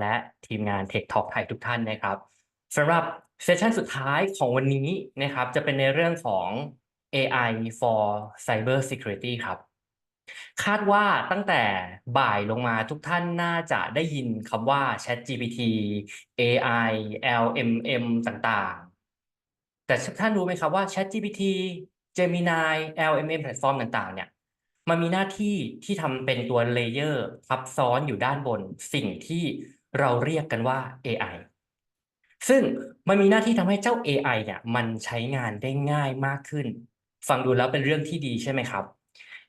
และทีมงาน Tech Talk ไทยทุกท่านนะครับสำหรับเซสชันสุดท้ายของวันนี้นะครับจะเป็นในเรื่องของ AI for Cyber Security ครับคาดว่าตั้งแต่บ่ายลงมาทุกท่านน่าจะได้ยินคำว่า ChatGPT AI LMM ต่างๆ แต่ทุกท่านรู้ไหมครับว่า ChatGPT Gemini LMM แพลตฟอร์มต่างๆ เนี่ยมันมีหน้าที่ที่ทำเป็นตัวเลเยอร์ทับซ้อนอยู่ด้านบนสิ่งที่ เราเรียกกันว่า AI ซึ่งมันมีหน้าที่ทำให้เจ้า AI เนี่ยมันใช้งานได้ง่ายมากขึ้น ฟังดูแล้วเป็นเรื่องที่ดีใช่ไหมครับ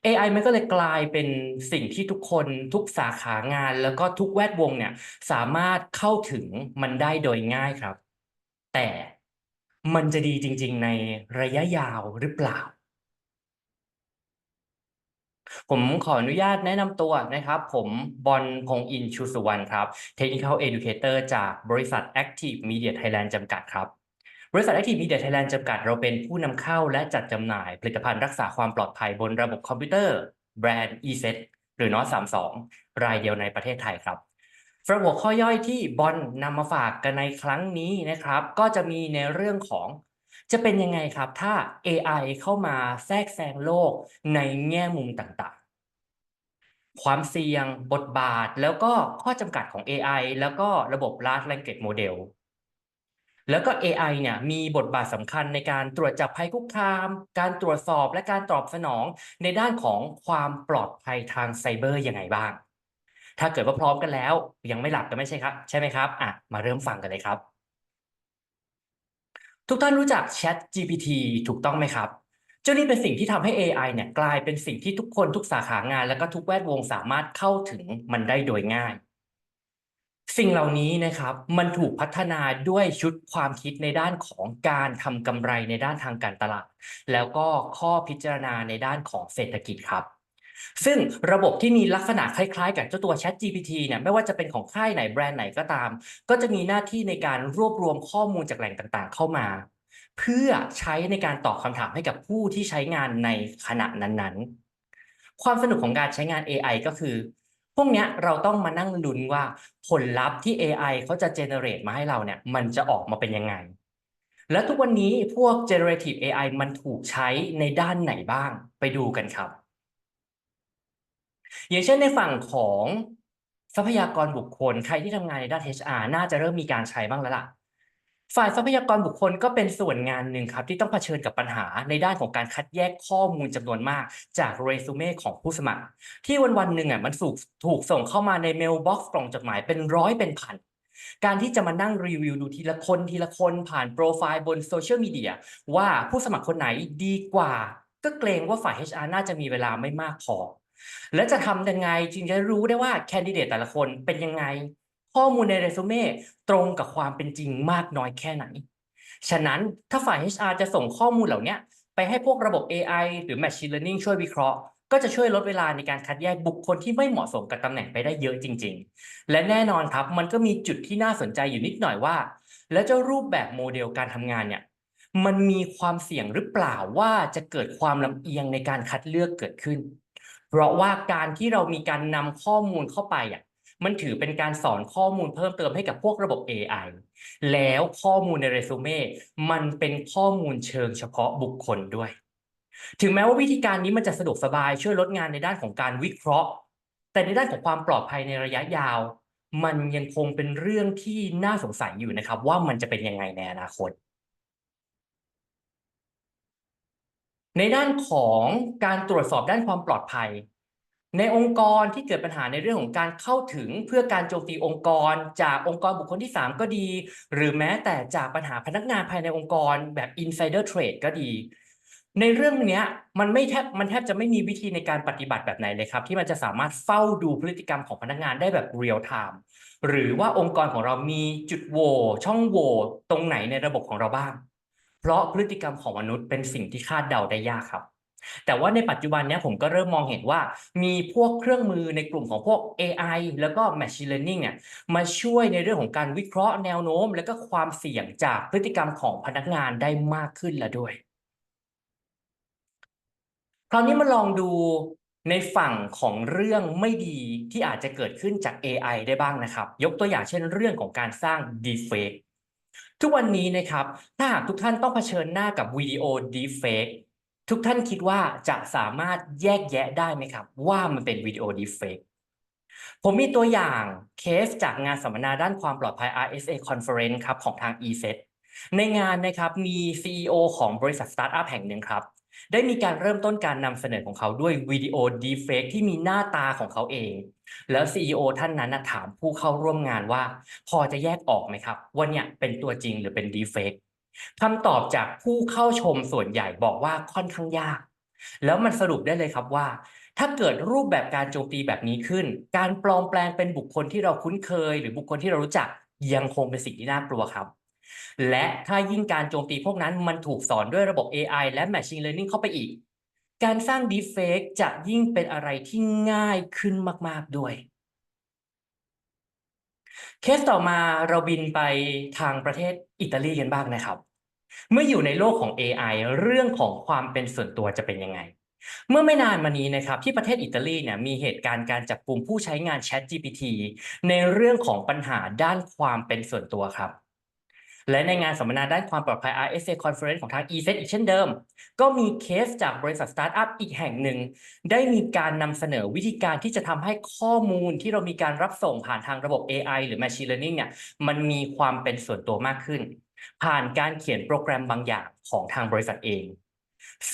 AI มันก็เลยกลายเป็นสิ่งที่ทุกคนทุกสาขางาน แล้วก็ทุกแวดวงเนี่ยสามารถเข้าถึงมันได้โดยง่ายครับ แต่มันจะดีจริง ๆ ในระยะยาวหรือเปล่า ผมขออนุญาตแนะนำตัวนะครับ ผมบอลพงอินชูสุวรรณครับ Technical Educator จากบริษัท Active Media Thailand จำกัดครับ บริษัท Active Media Thailand จำกัดเราเป็นผู้นำเข้าและจัดจำหน่ายผลิตภัณฑ์รักษาความปลอดภัยบนระบบคอมพิวเตอร์ แบรนด์ ESET หรือ NOT 32รายเดียวในประเทศไทยครับสำหรับหัวข้อย่อยที่บอลนำมาฝากกันในครั้งนี้นะครับ ก็จะมีในเรื่องของ จะเป็นยังไงครับถ้า AI เข้ามาแทรกแซงโลกในแง่มุมต่างๆ ความเสี่ยงบทบาทแล้วก็ข้อจำกัดของ AI แล้วก็ระบบ Large Language Model แล้วก็ AI เนี่ยมีบทบาทสำคัญในการตรวจจับภัยคุกคาม การตรวจสอบและการตอบสนองในด้านของความปลอดภัยทางไซเบอร์ยังไงบ้าง ถ้าเกิดว่าพร้อมกันแล้ว ยังไม่หลับกันไม่ใช่ครับ ใช่ไหมครับอะมาเริ่มฟังกันเลยครับ ทุกท่านรู้จัก Chat GPT ถูกต้องไหมครับ เจ้านี่เป็นสิ่งที่ทำให้ AI เนี่ยกลายเป็นสิ่งที่ทุกคนทุกสาขางาน แล้วก็ทุกแวดวงสามารถเข้าถึงมันได้โดยง่าย สิ่งเหล่านี้นะครับ มันถูกพัฒนาด้วยชุดความคิดในด้านของการทำกำไรในด้านทางการตลาด แล้วก็ข้อพิจารณาในด้านของเศรษฐกิจครับ ซึ่งระบบที่มีลักษณะคล้ายๆ กับเจ้าตัว Chat GPT เนี่ยไม่ว่าจะเป็นของค่ายไหนแบรนด์ไหนก็ตาม ก็จะมีหน้าที่ในการรวบรวมข้อมูลจากแหล่งต่างๆ เข้ามา เพื่อใช้ในการตอบคำถามให้กับผู้ที่ใช้งานในขณะนั้นๆ ความสนุกของการใช้งาน AI ก็คือ พวกเนี้ยเราต้องมานั่งลุ้นว่าผลลัพธ์ที่ AI เขาจะ generate มาให้เราเนี่ยมันจะออกมาเป็นยังไง และทุกวันนี้พวก generative AI มันถูกใช้ในด้านไหนบ้างไปดูกันครับ อย่างเช่นในฝั่งของทรัพยากรบุคคล ใครที่ทำงานในด้าน HR น่าจะเริ่มมีการใช้บ้างแล้วล่ะ ฝ่ายทรัพยากรบุคคลก็เป็นส่วนงานหนึ่งครับ ที่ต้องเผชิญกับปัญหาในด้านของการคัดแยกข้อมูลจำนวนมาก จากเรซูเม่ของผู้สมัคร ที่วันวันหนึ่งอะมันถูกถูกส่งเข้ามาในเมลบ็อกซ์กล่องจดหมายเป็นร้อยเป็นพันการที่จะมานั่งรีวิวดูทีละคนทีละคนผ่านโปรไฟล์บนโซเชียลมีเดียว่าผู้สมัครคนไหนดีกว่า ก็เกรงว่าฝ่าย HR น่าจะมีเวลาไม่มากพอ และจะทำยังไงจึงจะรู้ได้ว่าแคนดิเดตแต่ละคนเป็นยังไง ข้อมูลในเรซูเม่ตรงกับความเป็นจริงมากน้อยแค่ไหน ฉะนั้นถ้าฝ่าย HR จะส่งข้อมูลเหล่านี้ไปให้พวกระบบ AI หรือ Machine Learning ช่วยวิเคราะห์ ก็จะช่วยลดเวลาในการคัดแยกบุคคลที่ไม่เหมาะสมกับตำแหน่งไปได้เยอะจริง ๆ และแน่นอนครับมันก็มีจุดที่น่าสนใจอยู่นิดหน่อยว่า แล้วเจ้ารูปแบบโมเดลการทำงานเนี่ยมันมีความเสี่ยงหรือเปล่าว่าจะเกิดความลำเอียงในการคัดเลือกเกิดขึ้น เพราะว่าการที่เรามีการนำข้อมูลเข้าไปอะมันถือเป็นการสอนข้อมูลเพิ่มเติมให้กับพวกระบบ AI แล้วข้อมูลในเรซูเม่มันเป็นข้อมูลเชิงเฉพาะบุคคลด้วย ถึงแม้ว่าวิธีการนี้มันจะสะดวกสบายช่วยลดงานในด้านของการวิเคราะห์ แต่ในด้านของความปลอดภัยในระยะยาว มันยังคงเป็นเรื่องที่น่าสงสัยอยู่นะครับ ว่ามันจะเป็นยังไงในอนาคต ในด้านของการตรวจสอบด้านความปลอดภัย ในองค์กรที่เกิดปัญหาในเรื่องของการเข้าถึงเพื่อการโจมตีองค์กร จากองค์กรบุคคลที่ 3 ก็ดี หรือแม้แต่จากปัญหาพนักงานภายในองค์กรแบบ insider trade ก็ดี ในเรื่องนี้มันไม่แทบมันแทบจะไม่มีวิธีในการปฏิบัติแบบไหนเลยครับ ที่มันจะสามารถเฝ้าดูพฤติกรรมของพนักงานได้แบบ real time หรือว่าองค์กรของเรามีจุดโหว่ช่องโหว่ตรงไหนในระบบของเราบ้าง ราะพฤติกรรมของมนุษย์เป็นสิ่งที่คาดเดาได้ยากครับ แต่ว่าในปัจจุบันนี้ผมก็เริ่มมองเห็นว่ามีพวกเครื่องมือในกลุ่มของพวก AI แล้วก็ Machine Learning เนี่ยมาช่วยในเรื่องของการวิเคราะห์แนวโน้ม และก็ความเสี่ยงจากพฤติกรรมของพนักงานได้มากขึ้นแล้วด้วย คราวนี้มาลองดูในฝั่งของเรื่องไม่ดีที่อาจจะเกิดขึ้นจาก AI ได้บ้างนะครับ ยกตัวอย่างเช่นเรื่องของการสร้าง deepfake ทุกวันนี้นะครับ ถ้าหากทุกท่านต้องเผชิญหน้ากับวิดีโอดีเฟกทุกท่านคิดว่าจะสามารถแยกแยะได้ไหมครับ ว่ามันเป็นวิดีโอดีเฟกผมมีตัวอย่างเคสจากงานสัมมนาด้านความปลอดภัย RSA Conference ครับของทาง ESET ในงานนะครับมี CEO ของบริษัทสตาร์ทอัพแห่งหนึ่งครับ ได้มีการเริ่มต้นการนำเสนอของเขาด้วยวิดีโอ deepfake ที่มีหน้าตาของเขาเอง แล้ว CEO ท่านนั้นถามผู้เข้าร่วมงานว่า พอจะแยกออกไหมครับว่าเนี่ยเป็นตัวจริงหรือเป็น deepfake คำตอบจากผู้เข้าชมส่วนใหญ่บอกว่าค่อนข้างยาก แล้วมันสรุปได้เลยครับว่า ถ้าเกิดรูปแบบการโจมตีแบบนี้ขึ้น การปลอมแปลงเป็นบุคคลที่เราคุ้นเคย หรือบุคคลที่เรารู้จักยังคงเป็นสิ่งที่น่ากลัวครับ และถ้ายิ่งการโจมตีพวกนั้นมันถูกสอนด้วยระบบ AI และ Machine Learning เข้าไปอีก การสร้าง Deepfake จะยิ่งเป็นอะไรที่ง่ายขึ้นมาก ๆ ด้วย เคสต่อมาเราบินไปทางประเทศอิตาลีกันบ้างนะครับ เมื่ออยู่ในโลกของ AI เรื่องของความเป็นส่วนตัวจะเป็นยังไงเมื่อไม่นานมานี้นะครับที่ประเทศอิตาลีเนี่ยมีเหตุการณ์การจับกลุ่มผู้ใช้งาน ChatGPT ในเรื่องของปัญหาด้านความเป็นส่วนตัวครับ และในงานสัมมนาด้านความปลอดภัย RSA Conference ของทาง ESET อีกเช่นเดิม ก็มีเคสจากบริษัทสตาร์ทอัพอีกแห่งหนึ่ง ได้มีการนำเสนอวิธีการที่จะทำให้ข้อมูลที่เรามีการรับส่งผ่านทางระบบ AI หรือ Machine Learning เนี่ยมันมีความเป็นส่วนตัวมากขึ้น ผ่านการเขียนโปรแกรมบางอย่างของทางบริษัทเอง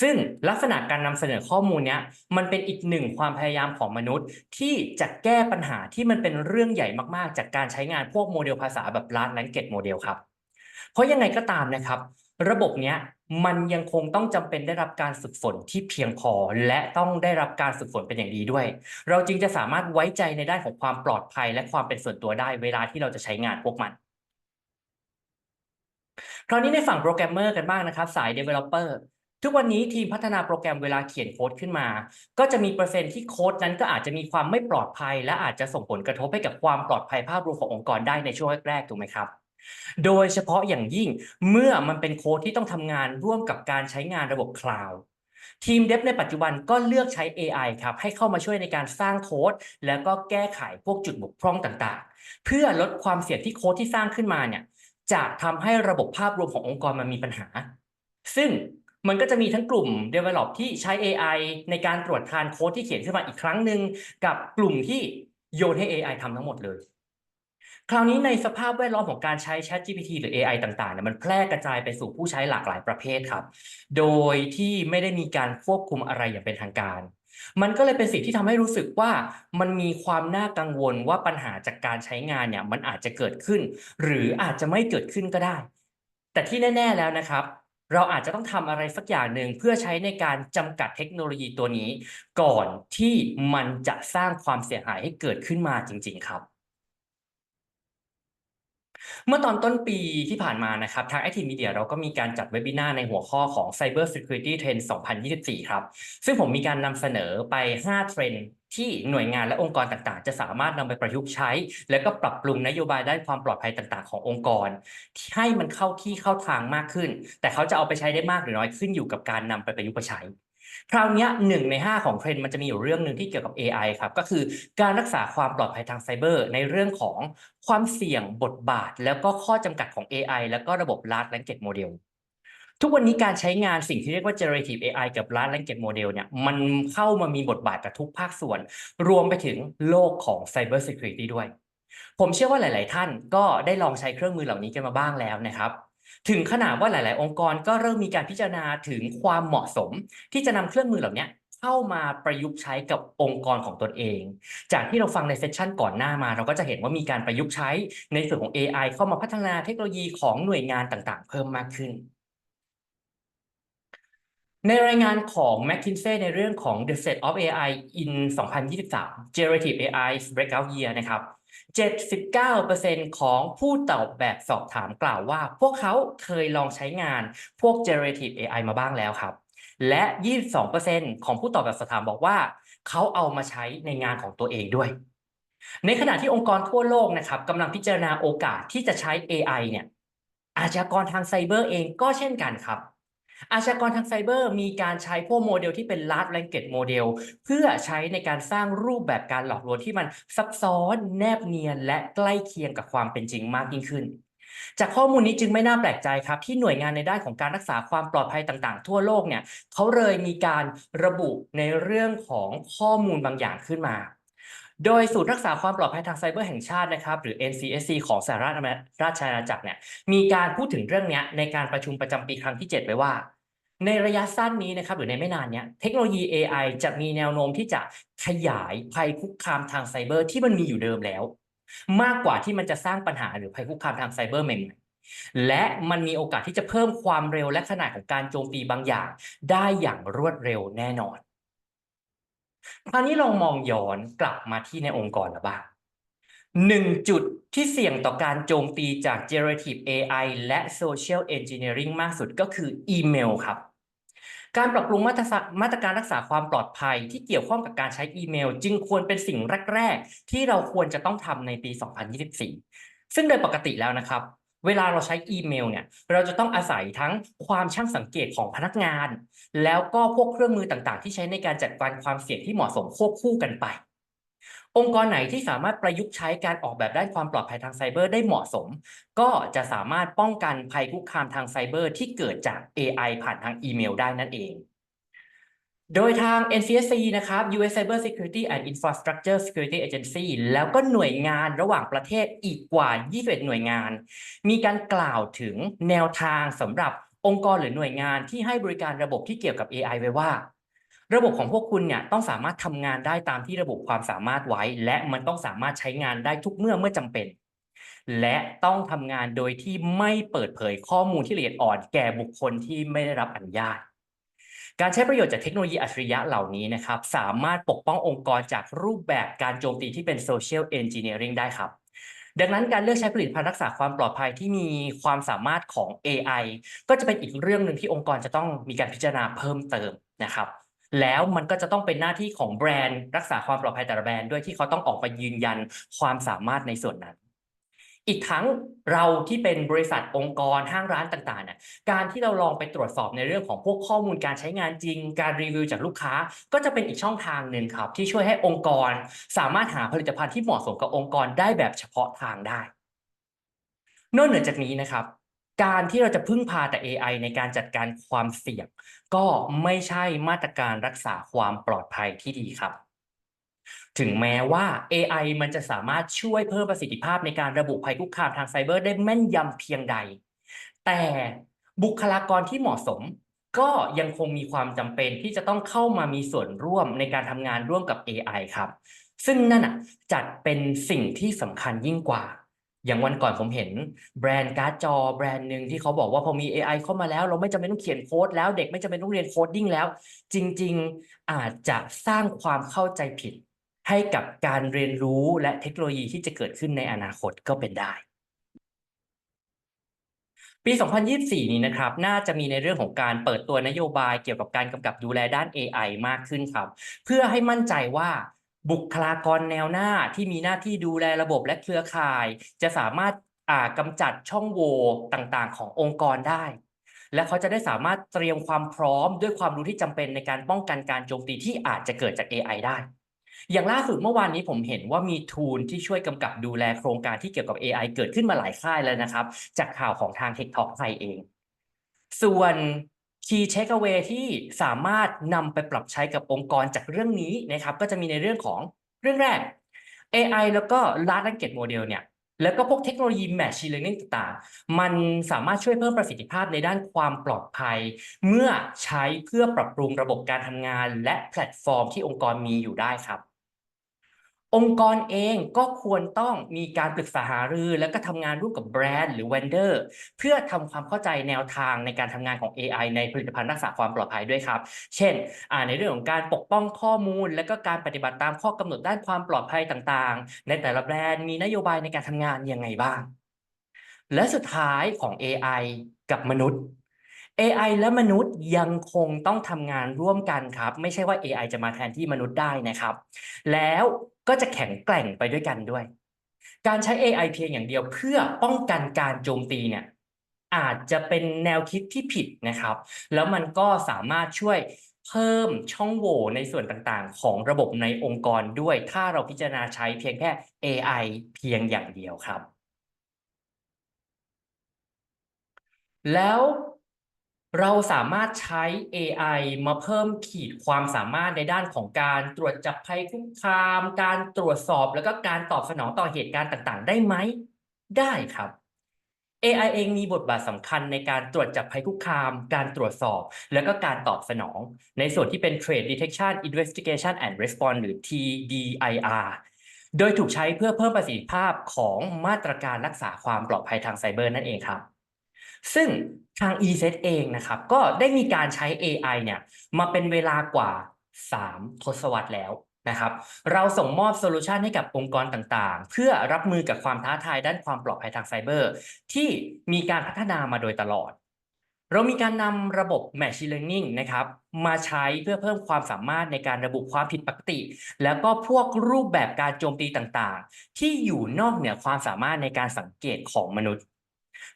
ซึ่งลักษณะการนำเสนอข้อมูลเนี้ยมันเป็นอีกหนึ่งความพยายามของมนุษย์ ที่จะแก้ปัญหาที่มันเป็นเรื่องใหญ่มากๆ จากการใช้งานพวกโมเดลภาษาแบบ Large Language Model ครับ เพราะยังไงก็ตามนะครับ ระบบเนี้ยมันยังคงต้องจำเป็นได้รับการฝึกฝนที่เพียงพอ และต้องได้รับการฝึกฝนเป็นอย่างดีด้วย เราจึงจะสามารถไว้ใจในด้านของความปลอดภัย และความเป็นส่วนตัวได้เวลาที่เราจะใช้งานพวกมันคราวนี้ในฝั่งโปรแกรมเมอร์กันบ้างนะครับ สาย Developer ทุกวันนี้ทีมพัฒนาโปรแกรมเวลาเขียนโค้ดขึ้นมา ก็จะมีเปอร์เซ็นต์ที่โค้ดนั้นก็อาจจะมีความไม่ปลอดภัย และอาจจะส่งผลกระทบให้กับความปลอดภัยภาพรวมขององค์กรได้ในช่วงแรกๆถูกไหมครับ โดยเฉพาะอย่างยิ่งเมื่อมันเป็นโค้ดที่ต้องทำงานร่วมกับการใช้งานระบบคลาวด์ทีมเดฟในปัจจุบันก็เลือกใช้ AI ครับให้เข้ามาช่วยในการสร้างโค้ด แล้วก็แก้ไขพวกจุดบกพร่องต่างๆ เพื่อลดความเสี่ยงที่โค้ดที่สร้างขึ้นมาเนี่ยจะทำให้ระบบภาพรวมขององค์กรมันมีปัญหา ซึ่งมันก็จะมีทั้งกลุ่ม Develop ที่ใช้ AI ในการตรวจทานโค้ดที่เขียนขึ้นมาอีกครั้งหนึ่งกับกลุ่มที่โยนให้ AI ทำทั้งหมดเลย คราวนี้ในสภาพแวดล้อมของการใช้ ChatGPT หรือ AI ต่างๆเนี่ยมันแพร่กระจายไปสู่ผู้ใช้หลากหลายประเภทครับ โดยที่ไม่ได้มีการควบคุมอะไรอย่างเป็นทางการ มันก็เลยเป็นสิ่งที่ทำให้รู้สึกว่ามันมีความน่ากังวลว่าปัญหาจากการใช้งานเนี่ยมันอาจจะเกิดขึ้น หรืออาจจะไม่เกิดขึ้นก็ได้ แต่ที่แน่ ๆแล้วนะครับ เราอาจจะต้องทำอะไรสักอย่างหนึ่งเพื่อใช้ในการจำกัดเทคโนโลยีตัวนี้ ก่อนที่มันจะสร้างความเสียหายให้เกิดขึ้นมาจริง ๆ ครับ เมื่อตอนต้นปีที่ผ่านมานะครับทาง Active Media เราก็มีการจัดเวบินาในหัวข้อของ Cyber Security Trend 2024 ครับ ซึ่งผมมีการนำเสนอไป 5 เทรนด์ที่หน่วยงานและองค์กรต่างๆ จะสามารถนำไปประยุกต์ใช้ และก็ปรับปรุงนโยบายด้านความปลอดภัยต่างๆ ขององค์กร ให้มันเข้าที่เข้าทางมากขึ้น แต่เขาจะเอาไปใช้ได้มากหรือน้อยขึ้นอยู่กับการนำไปประยุกต์ใช้ คราวนี้หนึ่งในห้าของเทรนด์มันจะมีอยู่เรื่องหนึ่งที่เกี่ยวกับ AI ครับ ก็คือการรักษาความปลอดภัยทางไซเบอร์ ในเรื่องของความเสี่ยงบทบาท แล้วก็ข้อจำกัดของ AI แล้วก็ระบบ Large Language Model ทุกวันนี้การใช้งานสิ่งที่เรียกว่า generative AI กับ Large Language Model เนี่ยมันเข้ามามีบทบาทกับทุกภาคส่วน รวมไปถึงโลกของ Cyber Security ด้วย ผมเชื่อว่าหลาย ๆ ท่านก็ได้ลองใช้เครื่องมือเหล่านี้กันมาบ้างแล้วนะครับ ถึงขนาดว่าหลาย ๆ องค์กรก็เริ่มมีการพิจารณาถึงความเหมาะสม ที่จะนำเครื่องมือเหล่านี้เข้ามาประยุกต์ใช้กับองค์กรของตนเอง จากที่เราฟังในเซสชันก่อนหน้ามา เราก็จะเห็นว่ามีการประยุกต์ใช้ในส่วนของ AI เข้ามาพัฒนาเทคโนโลยีของหน่วยงานต่าง ๆ เพิ่มมากขึ้น ในรายงานของ McKinsey ในเรื่องของ The State of AI in 2023 Generative AI Breakout Year นะครับ 79%ของผู้ตอบแบบสอบถามกล่าวว่า พวกเขาเคยลองใช้งานพวก generative AI มาบ้างแล้วครับ และ 22%ของผู้ตอบแบบสอบถามบอกว่า เขาเอามาใช้ในงานของตัวเองด้วย ในขณะที่องค์กรทั่วโลกนะครับกำลังพิจารณาโอกาสที่จะใช้ AI เนี่ยอาชญากรทางไซเบอร์เองก็เช่นกันครับ อาชญากรทางไซเบอร์มีการใช้พวกโมเดลที่เป็น large language model เพื่อใช้ในการสร้างรูปแบบการหลอกลวงที่มันซับซ้อนแนบเนียน และใกล้เคียงกับความเป็นจริงมากยิ่งขึ้น จากข้อมูลนี้จึงไม่น่าแปลกใจครับ ที่หน่วยงานในด้านของการรักษาความปลอดภัยต่างๆ ทั่วโลกเนี่ยเขาเลยมีการระบุในเรื่องของข้อมูลบางอย่างขึ้นมา โดยศูนย์รักษาความปลอดภัยทางไซเบอร์แห่งชาตินะครับหรือ NCSC ของสหรัฐอราชอาณาจักรเนี่ยมีการพูดถึงเรื่องนี้ในการประชุมประจำปีครั้งที่ 7 ไว้ว่า ในระยะสั้นนี้นะครับหรือในไม่นานเนี้ยเทคโนโลยี AI จะมีแนวโน้มที่จะขยายภัยคุกคามทางไซเบอร์ที่มันมีอยู่เดิมแล้ว มากกว่าที่มันจะสร้างปัญหาหรือภัยคุกคามทางไซเบอร์ใหม่และมันมีโอกาสที่จะเพิ่มความเร็วและขนาดของการโจมตีบางอย่าง ได้อย่างรวดเร็วแน่นอน คราวนี้ลองมองย้อนกลับมาที่ในองค์กรละบ้างหนึ่งจุดที่เสี่ยงต่อการโจมตีจาก generative AI และ social engineering มากสุดก็คืออีเมลครับ การปรับปรุงมาตรมาตรการรักษาความปลอดภัยที่เกี่ยวข้องกับการใช้อีเมล จึงควรเป็นสิ่งแรก ๆ ที่เราควรจะต้องทำในปี 2024 ซึ่งโดยปกติแล้วนะครับ เวลาเราใช้อีเมลเนี่ยเราจะต้องอาศัยทั้งความช่างสังเกตของพนักงาน แล้วก็พวกเครื่องมือต่างๆ ที่ใช้ในการจัดการความเสี่ยงที่เหมาะสมควบคู่กันไป องค์กรไหนที่สามารถประยุกต์ใช้การออกแบบด้านความปลอดภัยทางไซเบอร์ได้เหมาะสม ก็จะสามารถป้องกันภัยคุกคามทางไซเบอร์ที่เกิดจาก AI ผ่านทางอีเมลได้นั่นเอง โดยทาง NCSC นะครับ US Cyber Security and Infrastructure Security Agency แล้วก็หน่วยงานระหว่างประเทศอีกกว่า 21 หน่วยงาน มีการกล่าวถึงแนวทางสำหรับองค์กรหรือหน่วยงานที่ให้บริการระบบที่เกี่ยวกับ AI ไว้ว่า ระบบของพวกคุณเนี่ยต้องสามารถทำงานได้ตามที่ระบุความสามารถไว้ และมันต้องสามารถใช้งานได้ทุกเมื่อเมื่อจำเป็น และต้องทำงานโดยที่ไม่เปิดเผยข้อมูลที่ละเอียดอ่อนแก่บุคคลที่ไม่ได้รับอนุญาต การใช้ประโยชน์จากเทคโนโลยีอัจฉริยะเหล่านี้นะครับ สามารถปกป้ององค์กรจากรูปแบบการโจมตีที่เป็น social engineering ได้ครับ ดังนั้นการเลือกใช้ผลิตภัณฑ์รักษาความปลอดภัยที่มีความสามารถของ AI ก็จะเป็นอีกเรื่องหนึ่งที่องค์กรจะต้องมีการพิจารณาเพิ่มเติมนะครับแล้วมันก็จะต้องเป็นหน้าที่ของแบรนด์ รักษาความปลอดภัยแต่ละแบรนด์ด้วยที่เขาต้องออกมายืนยันความสามารถในส่วนนั้น อีกทั้งเราที่เป็นบริษัทองค์กรห้างร้านต่างๆเนี่ยการที่เราลองไปตรวจสอบในเรื่องของพวกข้อมูลการใช้งานจริง การรีวิวจากลูกค้า ก็จะเป็นอีกช่องทางหนึ่งครับ ที่ช่วยให้องค์กร สามารถหาผลิตภัณฑ์ที่เหมาะสมกับองค์กรได้แบบเฉพาะทางได้ นอกเหนือจากนี้นะครับการที่เราจะพึ่งพาแต่ AI ในการจัดการความเสี่ยง ก็ไม่ใช่มาตรการรักษาความปลอดภัยที่ดีครับ ถึงแม้ว่า AI มันจะสามารถช่วยเพิ่มประสิทธิภาพในการระบุภัยคุกคามทางไซเบอร์ได้แม่นยำเพียงใด แต่บุคลากรที่เหมาะสม ก็ยังคงมีความจำเป็นที่จะต้องเข้ามามีส่วนร่วมในการทำงานร่วมกับ AI ครับ ซึ่งนั่นอะจัดเป็นสิ่งที่สำคัญยิ่งกว่า อย่างวันก่อนผมเห็นแบรนด์การ์ดจอแบรนด์หนึ่งที่เขาบอกว่าพอมี AI เข้ามาแล้ว เราไม่จำเป็นต้องเขียนโค้ดแล้วเด็กไม่จำเป็นต้องเรียนโคดดิ้งแล้ว จริง ๆ อาจจะสร้างความเข้าใจผิด ให้กับการเรียนรู้และเทคโนโลยีที่จะเกิดขึ้นในอนาคตก็เป็นได้ ปี 2024 นี้นะครับ น่าจะมีในเรื่องของการเปิดตัวนโยบายเกี่ยวกับการกำกับดูแลด้าน AI มากขึ้นครับ เพื่อให้มั่นใจว่าบุคลากรแนวหน้าที่มีหน้าที่ดูแลระบบและเครือข่าย จะสามารถกำจัดช่องโหว่ต่างๆ ขององค์กรได้ และเขาจะได้สามารถเตรียมความพร้อมด้วยความรู้ที่จำเป็นในการป้องกันการโจมตีที่อาจจะเกิดจาก AI ได้ อย่างล่าสุดเมื่อวานนี้ผมเห็นว่ามีทูลที่ช่วยกำกับดูแลโครงการที่เกี่ยวกับ AI เกิดขึ้นมาหลายค่ายแล้วนะครับ จากข่าวของทาง Tech Talk ไทยเอง ส่วน Key Takeaway ที่สามารถนำไปปรับใช้กับองค์กรจากเรื่องนี้นะครับ ก็จะมีในเรื่องของเรื่องแรก AI แล้วก็ Large Language Model เนี่ยแล้วก็พวกเทคโนโลยี Machine Learning ต่างๆ มันสามารถช่วยเพิ่มประสิทธิภาพในด้านความปลอดภัย เมื่อใช้เพื่อปรับปรุงระบบการทำงาน และแพลตฟอร์มที่องค์กรมีอยู่ได้ครับ องค์กรเองก็ควรต้องมีการปรึกษาหารือ แล้วก็ทำงานร่วมกับแบรนด์หรือ vendor เพื่อทำความเข้าใจแนวทางในการทำงานของ AI ในผลิตภัณฑ์รักษาความปลอดภัยด้วยครับ เช่นในเรื่องของการปกป้องข้อมูล และก็การปฏิบัติตามข้อกำหนดด้านความปลอดภัยต่างๆ ในแต่ละแบรนด์มีนโยบายในการทำงานยังไงบ้าง และสุดท้ายของ AI กับมนุษย์ AI และมนุษย์ยังคงต้องทำงานร่วมกันครับ ไม่ใช่ว่า AI จะมาแทนที่มนุษย์ได้นะครับ แล้วก็จะแข็งแกร่งไปด้วยกันด้วย การใช้ AI เพียงอย่างเดียวเพื่อป้องกันการโจมตีเนี่ยอาจจะเป็นแนวคิดที่ผิดนะครับ แล้วมันก็สามารถช่วยเพิ่มช่องโหว่ในส่วนต่างๆ ของระบบในองค์กรด้วย ถ้าเราพิจารณาใช้เพียงแค่ AI เพียงอย่างเดียวครับ แล้ว เราสามารถใช้ AI มาเพิ่มขีดความสามารถในด้านของการตรวจจับภัยคุกคาม การตรวจสอบแล้วก็การตอบสนองต่อเหตุการณ์ต่างๆ ได้ไหม ได้ครับ AI เองมีบทบาทสำคัญในการตรวจจับภัยคุกคาม การตรวจสอบ แล้วก็การตอบสนอง ในส่วนที่เป็น Trade Detection Investigation and Response หรือ TDIR โดยถูกใช้เพื่อเพิ่มประสิทธิภาพของมาตรการรักษาความปลอดภัยทางไซเบอร์นั่นเองครับ ซึ่งทาง ESET เองนะครับ ก็ได้มีการใช้ AI เนี่ยมาเป็นเวลากว่า 3 ทศวรรษแล้วนะครับ เราส่งมอบโซลูชันให้กับองค์กรต่างๆ เพื่อรับมือกับความท้าทายด้านความปลอดภัยทางไซเบอร์ ที่มีการพัฒนามาโดยตลอด เรามีการนำระบบ Machine Learning นะครับ มาใช้เพื่อเพิ่มความสามารถในการระบุความผิดปกติ แล้วก็พวกรูปแบบการโจมตีต่างๆ ที่อยู่นอกเหนือความสามารถในการสังเกตของมนุษย์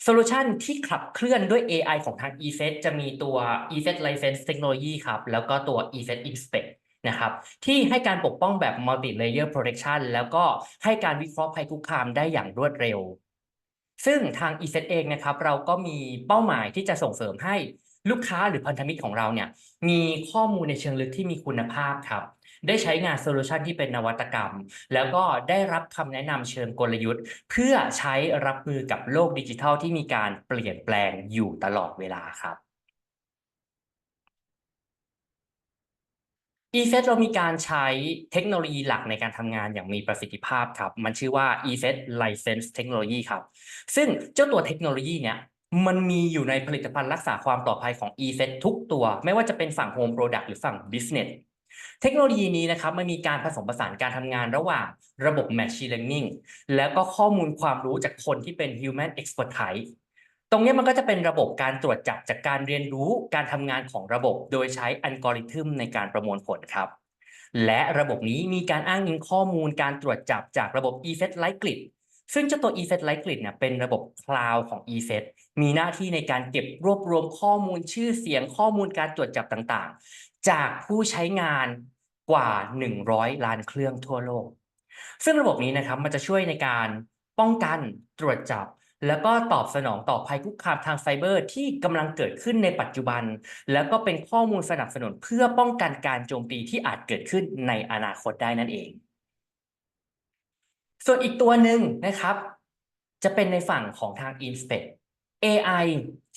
โซลูชันที่ขับเคลื่อนด้วย AI ของทาง ESET จะมีตัว ESET License Technology ครับ แล้วก็ตัว ESET Inspect นะครับที่ให้การปกป้องแบบ Multi Layer Protection แล้วก็ให้การวิเคราะห์ภัยคุกคามได้อย่างรวดเร็ว ซึ่งทาง ESET เองนะครับ เราก็มีเป้าหมายที่จะส่งเสริมให้ ลูกค้าหรือพันธมิตรของเราเนี่ยมีข้อมูลในเชิงลึกที่มีคุณภาพครับ ได้ใช้งานโซลูชันที่เป็นนวัตกรรม แล้วก็ได้รับคำแนะนำเชิงกลยุทธ์ เพื่อใช้รับมือกับโลกดิจิทัลที่มีการเปลี่ยนแปลงอยู่ตลอดเวลาครับ ESET เรามีการใช้เทคโนโลยีหลักในการทำงานอย่างมีประสิทธิภาพครับ มันชื่อว่า ESET License Technology ครับ ซึ่งเจ้าตัวเทคโนโลยีเนี้ย มันมีอยู่ในผลิตภัณฑ์รักษาความปลอดภัยของ ESET ทุกตัว ไม่ว่าจะเป็นฝั่ง Home Product หรือฝั่ง Business เทคโนโลยีนี้นะครับมันมีการผสมผสานการทำงานระหว่างระบบ Machine Learning แล้วก็ข้อมูลความรู้จากคนที่เป็น Human Expertise ตรงนี้มันก็จะเป็นระบบการตรวจจับจากการเรียนรู้การทำงานของระบบ โดยใช้อัลกอริทึมในการประมวลผลครับ และระบบนี้มีการอ้างอิงข้อมูลการตรวจจับจากระบบ ESET Lightgrid ซึ่งเจ้าตัว ESET Lightgrid เนี่ยเป็นระบบคลาวด์ของ ESET มีหน้าที่ในการเก็บรวบรวมข้อมูลชื่อเสียงข้อมูลการตรวจจับต่างๆ จากผู้ใช้งานกว่า 100 ล้านเครื่องทั่วโลก ซึ่งระบบนี้นะครับมันจะช่วยในการป้องกันตรวจจับ แล้วก็ตอบสนองต่อภัยคุกคามทางไซเบอร์ ที่กำลังเกิดขึ้นในปัจจุบัน แล้วก็เป็นข้อมูลสนับสนุนเพื่อป้องกันการโจมตีที่อาจเกิดขึ้นในอนาคตได้นั่นเอง ส่วนอีกตัวหนึ่งนะครับ จะเป็นในฝั่งของทาง Inspect AI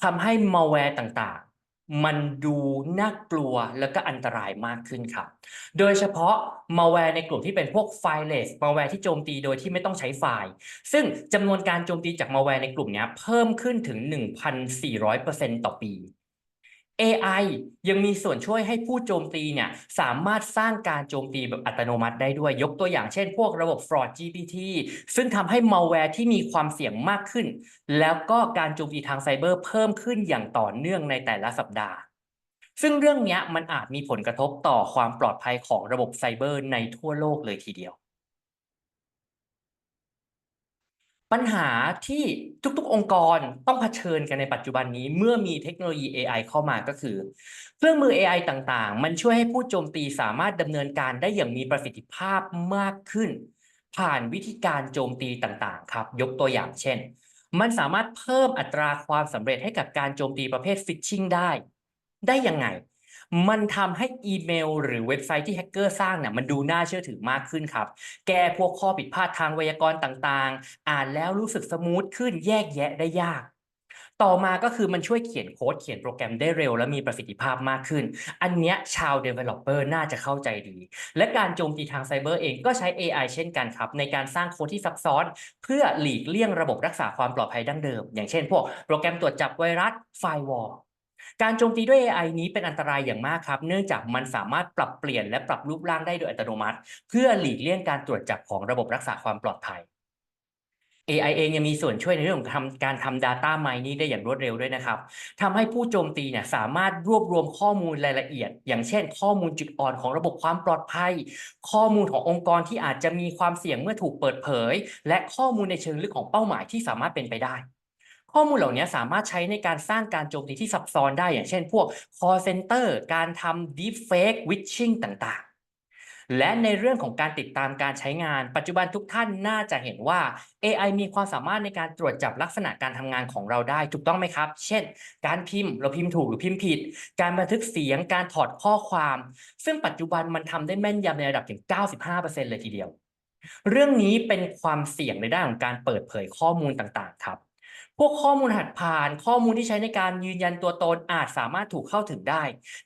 ทำให้ malware ต่างๆ มันดูน่ากลัวแล้วก็อันตรายมากขึ้นครับ โดยเฉพาะ malware ในกลุ่มที่เป็นพวก fileless malware ที่โจมตีโดยที่ไม่ต้องใช้ไฟล์ ซึ่งจำนวนการโจมตีจาก malware ในกลุ่มนี้เพิ่มขึ้นถึง 1,400%ต่อปี AI ยังมีส่วนช่วยให้ผู้โจมตีเนี่ยสามารถสร้างการโจมตีแบบอัตโนมัติได้ด้วย ยกตัวอย่างเช่นพวกระบบ fraud GPT ซึ่งทำให้ malware ที่มีความเสี่ยงมากขึ้น แล้วก็การโจมตีทางไซเบอร์เพิ่มขึ้นอย่างต่อเนื่องในแต่ละสัปดาห์ ซึ่งเรื่องนี้มันอาจมีผลกระทบต่อความปลอดภัยของระบบไซเบอร์ในทั่วโลกเลยทีเดียว ปัญหาที่ทุกๆ องค์กรต้องเผชิญกันในปัจจุบันนี้ เมื่อมีเทคโนโลยี AI เข้ามาก็คือ เครื่องมือ AI ต่างๆ มันช่วยให้ผู้โจมตีสามารถดำเนินการได้อย่างมีประสิทธิภาพมากขึ้น ผ่านวิธีการโจมตีต่างๆ ครับ ยกตัวอย่างเช่น มันสามารถเพิ่มอัตราความสำเร็จให้กับการโจมตีประเภทฟิชชิงได้ ได้ยังไง มันทำให้อีเมล หรือเว็บไซต์ที่แฮกเกอร์สร้างเนี่ยมันดูน่าเชื่อถือมากขึ้นครับ แก้พวกข้อผิดพลาดทางไวยากรณ์ต่างๆ อ่านแล้วรู้สึกสมูทขึ้นแยกแยะได้ยาก ต่อมาก็คือมันช่วยเขียนโค้ดเขียนโปรแกรมได้เร็วและมีประสิทธิภาพมากขึ้น อันเนี้ยชาว Developer น่าจะเข้าใจดี และการโจมตีทางไซเบอร์เองก็ใช้ AI เช่นกันครับ ในการสร้างโค้ดที่ซับซ้อน เพื่อหลีกเลี่ยงระบบรักษาความปลอดภัยดั้งเดิม อย่างเช่น พวกโปรแกรมตรวจจับไวรัสไฟวอล การโจมตีด้วย AI นี้เป็นอันตรายอย่างมากครับ เนื่องจากมันสามารถปรับเปลี่ยนและปรับรูปร่างได้โดยอัตโนมัติ เพื่อหลีกเลี่ยงการตรวจจับของระบบรักษาความปลอดภัย AI เองยังมีส่วนช่วยในเรื่องของการทำ Data Mining ได้อย่างรวดเร็วด้วยนะครับทำให้ผู้โจมตีเนี่ยสามารถรวบรวมข้อมูลรายละเอียด อย่างเช่น ข้อมูลจุดอ่อนของระบบความปลอดภัย ข้อมูลขององค์กรที่อาจจะมีความเสี่ยงเมื่อถูกเปิดเผย และข้อมูลในเชิงลึกของเป้าหมายที่สามารถเป็นไปได้ ข้อมูลเหล่านี้สามารถใช้ในการสร้างการโจมตีที่ซับซ้อนได้อย่างเช่นพวก call center การทำ deepfake witching ต่างๆ และในเรื่องของการติดตามการใช้งาน ปัจจุบันทุกท่านน่าจะเห็นว่า AI มีความสามารถในการตรวจจับลักษณะการทำงานของเราได้ถูกต้องไหมครับ เช่น การพิมพ์เราพิมพ์ถูกหรือพิมพ์ผิด การบันทึกเสียงการถอดข้อความ ซึ่งปัจจุบันมันทำได้แม่นยำในระดับถึง 95%เลยทีเดียว เรื่องนี้เป็นความเสี่ยงในด้านของการเปิดเผยข้อมูลต่างๆ ครับ วกข้อมูลหัดผ่านข้อมูลที่ใช้ในการยืนยันตัวตนอาจสามารถถูกเข้าถึงได้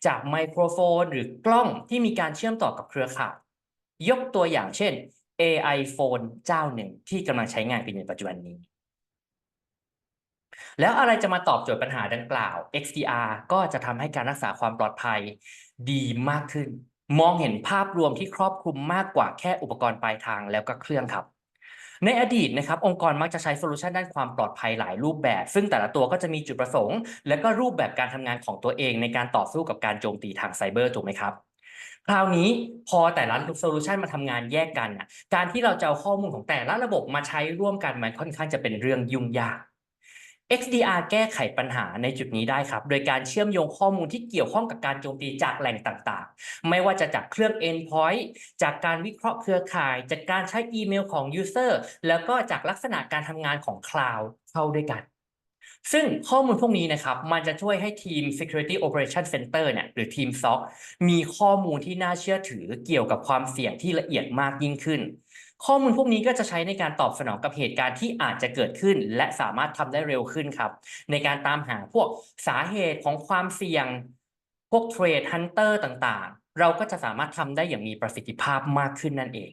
จากไมโครโฟน หรือกล้องที่มีการเชื่อมต่อกับเครือข่าย ยกตัวอย่างเช่น AI phone เจ้าหนึ่งที่กำลังใช้งานเป็นในปัจจุบันนี้ แล้วอะไรจะมาตอบโจทย์ปัญหาดังกล่าว XDR ก็จะทำให้การรักษาความปลอดภัยดีมากขึ้น มองเห็นภาพรวมที่ครอบคลุมมากกว่าแค่อุปกรณ์ปลายทางแล้วก็เครื่องครับ ในอดีตนะครับองค์กรมักจะใช้โซลูชันด้านความปลอดภัยหลายรูปแบบ ซึ่งแต่ละตัวก็จะมีจุดประสงค์ และก็รูปแบบการทำงานของตัวเองในการต่อสู้กับการโจมตีทางไซเบอร์ถูกไหมครับคราวนี้พอแต่ละโซลูชันมาทำงานแยกกันน่ะการที่เราจะเอาข้อมูลของแต่ละระบบมาใช้ร่วมกันมันค่อนข้างจะเป็นเรื่องยุ่งยาก XDR แก้ไขปัญหาในจุดนี้ได้ครับ โดยการเชื่อมโยงข้อมูลที่เกี่ยวข้องกับการโจมตีจากแหล่งต่างๆ ไม่ว่าจะจากเครื่อง endpoint จากการวิเคราะห์เครือข่าย จากการใช้อีเมลของ user แล้วก็จากลักษณะการทำงานของ cloud เข้าด้วยกัน ซึ่งข้อมูลพวกนี้นะครับ มันจะช่วยให้ทีม Security Operation Center เนี่ยหรือทีม SOC มีข้อมูลที่น่าเชื่อถือเกี่ยวกับความเสี่ยงที่ละเอียดมากยิ่งขึ้น ข้อมูลพวกนี้ก็จะใช้ในการตอบสนองกับเหตุการณ์ที่อาจจะเกิดขึ้น และสามารถทำได้เร็วขึ้นครับ ในการตามหาพวกสาเหตุของความเสี่ยง พวกเทรดฮันเตอร์ต่างๆ เราก็จะสามารถทำได้อย่างมีประสิทธิภาพมากขึ้นนั่นเอง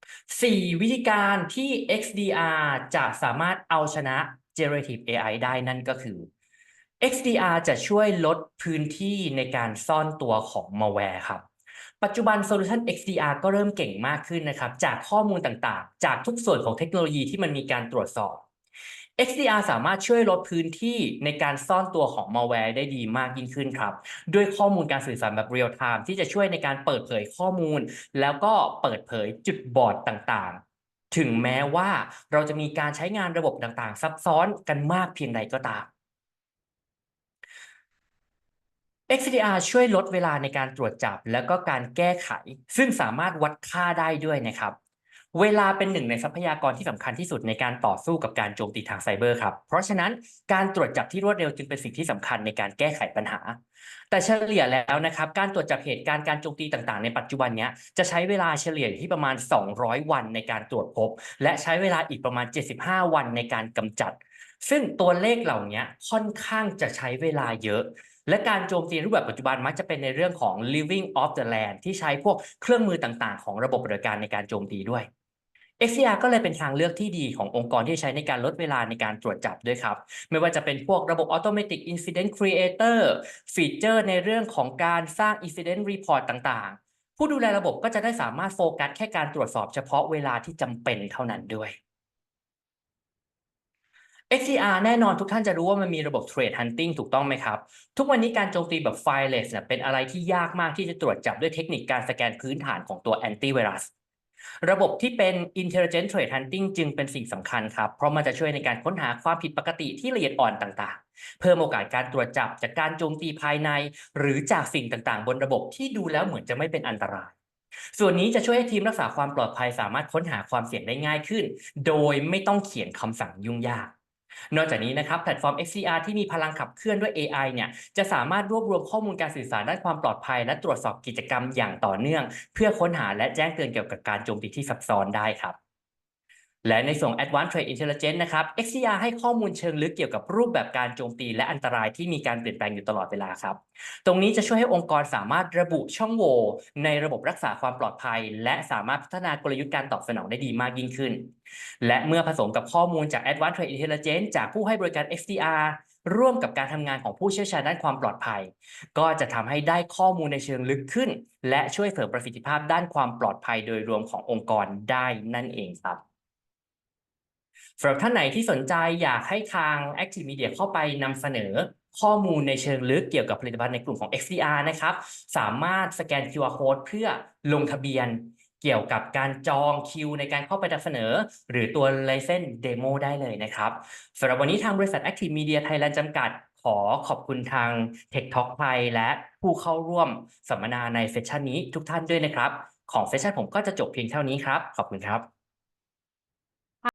4 วิธีการที่ XDR จะสามารถเอาชนะ Generative AI ได้นั่นก็คือ XDR จะช่วยลดพื้นที่ในการซ่อนตัวของ malware ครับ ปัจจุบันโซลูชัน XDR ก็เริ่มเก่งมากขึ้นนะครับ จากข้อมูลต่างๆ จากทุกส่วนของเทคโนโลยีที่มันมีการตรวจสอบ XDR สามารถช่วยลดพื้นที่ในการซ่อนตัวของ malware ได้ดีมากยิ่งขึ้นครับ ด้วยข้อมูลการสื่อสารแบบ real time ที่จะช่วยในการเปิดเผยข้อมูล แล้วก็เปิดเผยจุดบอดต่างๆ ถึงแม้ว่าเราจะมีการใช้งานระบบต่างๆ ซับซ้อนกันมากเพียงใดก็ตาม XDR ช่วยลดเวลาในการตรวจจับ แล้วก็การแก้ไข ซึ่งสามารถวัดค่าได้ด้วยนะครับ เวลาเป็นหนึ่งในทรัพยากรที่สำคัญที่สุดในการต่อสู้กับการโจมตีทางไซเบอร์ครับ เพราะฉะนั้นการตรวจจับที่รวดเร็วจึงเป็นสิ่งที่สำคัญในการแก้ไขปัญหา แต่เฉลี่ยแล้วนะครับ การตรวจจับเหตุการณ์การโจมตีต่างๆ ในปัจจุบันนี้จะใช้เวลาเฉลี่ยที่ประมาณ 200 วันในการตรวจพบ และใช้เวลาอีกประมาณ 75 วันในการกำจัด ซึ่งตัวเลขเหล่านี้ค่อนข้างจะใช้เวลาเยอะ และการโจมตีรูปแบบปัจจุบันมักจะเป็นในเรื่องของ living off the land ที่ใช้พวกเครื่องมือต่างๆ ของระบบบัติการในการโจมตีด้วย XDR ก็เลยเป็นทางเลือกที่ดีขององค์กรที่ใช้ในการลดเวลาในการตรวจจับด้วยครับ ไม่ว่าจะเป็นพวกระบบ Automatic Incident Creator ฟีเจอร์ในเรื่องของการสร้าง Incident Report ต่างๆ ผู้ดูแลระบบก็จะได้สามารถโฟกัสแค่การตรวจสอบเฉพาะเวลาที่จำเป็นเท่านั้นด้วย XDR แน่นอนทุกท่านจะรู้ว่ามันมีระบบ Threat Hunting ถูกต้องไหมครับ ทุกวันนี้การโจมตีแบบ Fileless เนี่ยเป็นอะไรที่ยากมากที่จะตรวจจับด้วยเทคนิคการสแกนพื้นฐานของตัว Antivirus ระบบที่เป็น Intelligent Threat Hunting จึงเป็นสิ่งสำคัญครับ เพราะมันจะช่วยในการค้นหาความผิดปกติที่ละเอียดอ่อนต่างๆ เพิ่มโอกาสการตรวจจับจากการโจมตีภายใน หรือจากสิ่งต่างๆ บนระบบที่ดูแล้วเหมือนจะไม่เป็นอันตราย ส่วนนี้จะช่วยให้ทีมรักษาความปลอดภัยสามารถค้นหาความเสี่ยงได้ง่ายขึ้น โดยไม่ต้องเขียนคำสั่งยุ่งยาก นอกจากนี้นะครับแพลตฟอร์ม XDR ที่มีพลังขับเคลื่อนด้วย AI เนี่ยจะสามารถรวบรวมข้อมูลการสื่อสารด้านความปลอดภัย และตรวจสอบกิจกรรมอย่างต่อเนื่อง เพื่อค้นหาและแจ้งเตือนเกี่ยวกับการโจมตีที่ซับซ้อนได้ครับ และในส่วน Advanced Threat Intelligence นะครับ XDR ให้ข้อมูลเชิงลึกเกี่ยวกับรูปแบบการโจมตีและอันตรายที่มีการเปลี่ยนแปลงอยู่ตลอดเวลาครับ ตรงนี้จะช่วยให้องค์กรสามารถระบุช่องโหว่ในระบบรักษาความปลอดภัย และสามารถพัฒนากลยุทธ์การตอบสนองได้ดีมากยิ่งขึ้น และเมื่อผสมกับข้อมูลจาก Advanced Threat Intelligence จากผู้ให้บริการ XDR ร่วมกับการทำงานของผู้เชี่ยวชาญด้านความปลอดภัย ก็จะทำให้ได้ข้อมูลในเชิงลึกขึ้น และช่วยเสริมประสิทธิภาพด้านความปลอดภัยโดยรวมขององค์กรได้นั่นเองครับ สำหรับท่านไหนที่สนใจอยากให้ทาง Active Media เข้าไปนำเสนอข้อมูลในเชิงลึกเกี่ยวกับผลิตภัณฑ์ในกลุ่มของ XDR นะครับ สามารถสแกน QR Code เพื่อลงทะเบียนเกี่ยวกับการจองคิวในการเข้าไปนำเสนอ หรือตัวไลเซนเดโมได้เลยนะครับสำหรับวันนี้ทางบริษัท Active Media Thailand จำกัดขอขอบคุณทาง Tech Talk ไทยและผู้เข้าร่วมสัมมนาในเซสชันนี้ทุกท่านด้วยนะครับ ของเซสชันผมก็จะจบเพียงเท่านี้ครับ ขอบคุณครับ